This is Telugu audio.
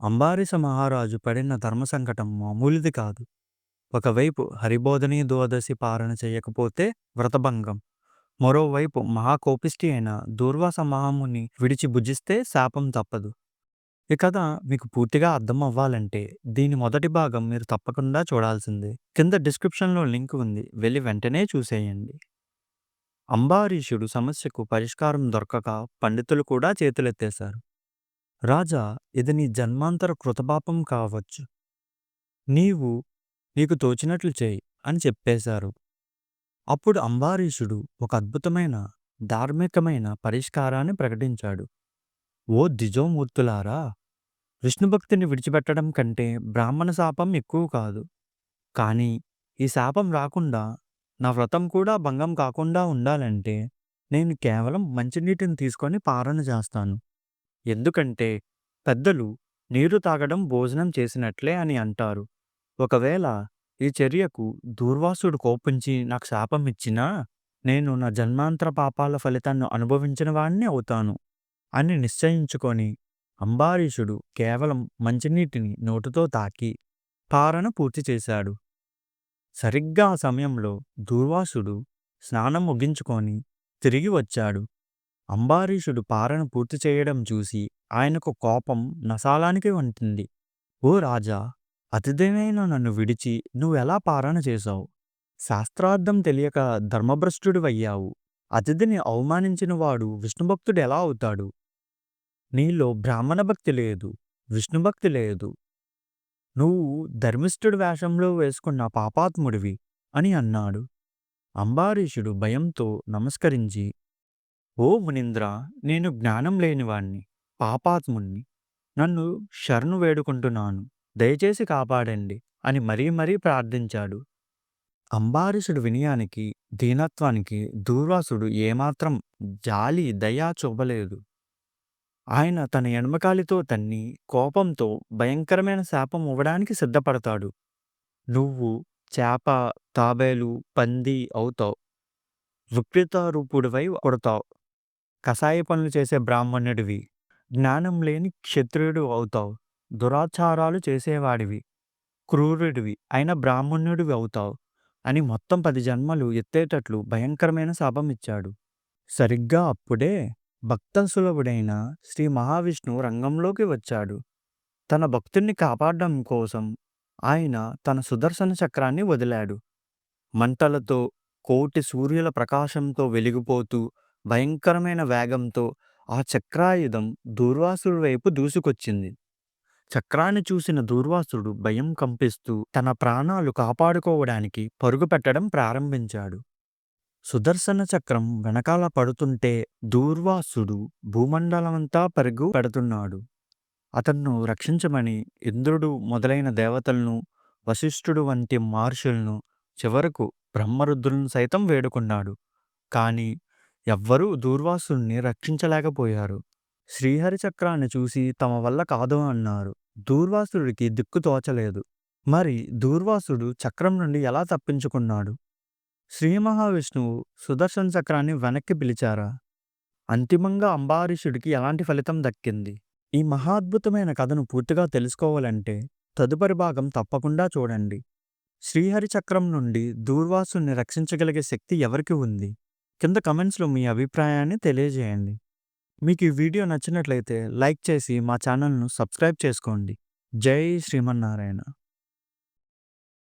అంబారీష మహారాజు పడిన ధర్మ సంకటం మామూలుది కాదు. ఒకవైపు హరిబోధని ద్వాదశి పారణ చేయకపోతే వ్రతభంగం. మరోవైపు మహాకోపిష్టి అయిన దూర్వాస మహాముని విడిచి భుజిస్తే శాపం తప్పదు. ఈ కథ మీకు పూర్తిగా అర్థం అవ్వాలంటే దీని మొదటి భాగం మీరు తప్పకుండా చూడాల్సిందే. కింద డిస్క్రిప్షన్‌లో లింక్ ఉంది. వెళ్ళి వెంటనే చూసేయండి. అంబారీషుడు సమస్యకు పరిష్కారం దొరకక పండితులు కూడా చేతులెత్తేశారు. రాజా ఇది నీ జన్మాంతర కృతపాపం కావచ్చు. నీవు నీకు తోచినట్లు చేయి అని చెప్పేశారు. అప్పుడు అంబారీషుడు ఒక అద్భుతమైన ధార్మికమైన పరిష్కారాన్ని ప్రకటించాడు. ఓ ద్విజోమూర్తులారా! విష్ణుభక్తిని విడిచిపెట్టడం కంటే బ్రాహ్మణ శాపం ఎక్కువ కాదు. కానీ ఈ శాపం రాకుండా నా వ్రతం కూడా భంగం కాకుండా ఉండాలంటే నేను కేవలం మంచినీటిని తీసుకొని పారణ చేస్తాను. ఎందుకంటే పెద్దలు నీరు తాగడం భోజనం చేసినట్లే అని అంటారు. ఒకవేళ ఈ చర్యకు దూర్వాసుడు కోపించి నాకు శాపం ఇచ్చినా నేను నా జన్మాంతర పాపాల ఫలితాన్ని అనుభవించిన వాడిని అవుతాను అని నిశ్చయించుకొని అంబారీషుడు కేవలం మంచినీటిని నోటితో తాకి పారణ పూర్తి చేశాడు. సరిగ్గా ఆ సమయంలో దూర్వాసుడు స్నానం ముగించుకొని తిరిగి వచ్చాడు. అంబారీషుడు పారణ పూర్తి చేయడం చూసి ఆయనకు కోపం నసాలానికి వంటింది. ఓ రాజా! అతిథినైన నన్ను విడిచి నువ్వెలా పారణ చేశావు? శాస్త్రార్థం తెలియక ధర్మభ్రష్టుడివయ్యావు. అతిథిని అవమానించిన వాడు విష్ణుభక్తుడు ఎలా అవుతాడు? నీలో బ్రాహ్మణ భక్తి లేదు. విష్ణుభక్తి లేదు. నువ్వు ధర్మిష్ఠుడి వేషంలో వేసుకున్న పాపాత్ముడివి అని అన్నాడు. అంబారీషుడు భయంతో నమస్కరించి ఓ మునింద్ర నేను జ్ఞానం లేనివాణ్ణి, పాపాత్ముణ్ణి. నన్ను శరణు వేడుకుంటున్నాను. దయచేసి కాపాడండి అని మరీ మరీ ప్రార్థించాడు. అంబారీషుడు వినయానికి, దీనత్వానికి దూర్వాసుడు ఏమాత్రం జాలి, దయా చూపలేదు. ఆయన తన ఎడమకాలితో తన్ని కోపంతో భయంకరమైన శాపం ఇవ్వడానికి సిద్ధపడతాడు. నువ్వు చేప, తాబేలు, పంది అవుతావు. వికృతరూపుడివై కొడతావు కసాయి పనులు చేసే బ్రాహ్మణుడివి. జ్ఞానం లేని క్షత్రియుడు అవుతావు. దురాచారాలు చేసేవాడివి. క్రూరుడివి అయిన బ్రాహ్మణుడివి అవుతావు అని మొత్తం పది జన్మలు ఎత్తేటట్లు భయంకరమైన శాపం ఇచ్చాడు. సరిగ్గా అప్పుడే భక్తసులభుడైన శ్రీ మహావిష్ణువు రంగంలోకి వచ్చాడు. తన భక్తుణ్ణి కాపాడడం కోసం ఆయన తన సుదర్శన చక్రాన్ని వదిలాడు. మంటలతో, కోటి సూర్యుల ప్రకాశంతో వెలిగిపోతూ భయంకరమైన వేగంతో ఆ చక్రాయుధం దూర్వాసుడు వైపు దూసుకొచ్చింది. చక్రాన్ని చూసిన దూర్వాసుడు భయం కంపిస్తూ తన ప్రాణాలు కాపాడుకోవడానికి పరుగు పెట్టడం ప్రారంభించాడు. సుదర్శన చక్రం వెనకాల పడుతుంటే దూర్వాసుడు భూమండలమంతా పరుగు పెడుతున్నాడు. అతన్ను రక్షించమని ఇంద్రుడు మొదలైన దేవతలను, వశిష్ఠుడు వంటి మహర్షులను, చివరకు బ్రహ్మరుద్రులను సైతం వేడుకున్నాడు. కానీ ఎవ్వరూ దూర్వాసుణ్ణి రక్షించలేకపోయారు. శ్రీహరిచక్రాన్ని చూసి తమ వల్ల కాదు అన్నారు. దూర్వాసుడికి దిక్కు తోచలేదు. మరి దూర్వాసుడు చక్రం నుండి ఎలా తప్పించుకున్నాడు? శ్రీ మహావిష్ణువు సుదర్శన చక్రాన్ని వెనక్కి పిలిచారా? అంతిమంగా అంబారీషుడికి ఎలాంటి ఫలితం దక్కింది? ఈ మహాద్భుతమైన కథను పూర్తిగా తెలుసుకోవాలంటే తదుపరి భాగం తప్పకుండా చూడండి. శ్రీహరి చక్రం నుండి దూర్వాసుని రక్షించగలిగే శక్తి ఎవరికి ఉంది? కింద కమెంట్స్‌లో మీ అభిప్రాయాన్ని తెలియజేయండి. మీకు ఈ వీడియో నచ్చినట్లయితే లైక్ చేసి మా ఛానల్‌ను సబ్స్క్రైబ్ చేసుకోండి. జై శ్రీమన్నారాయణ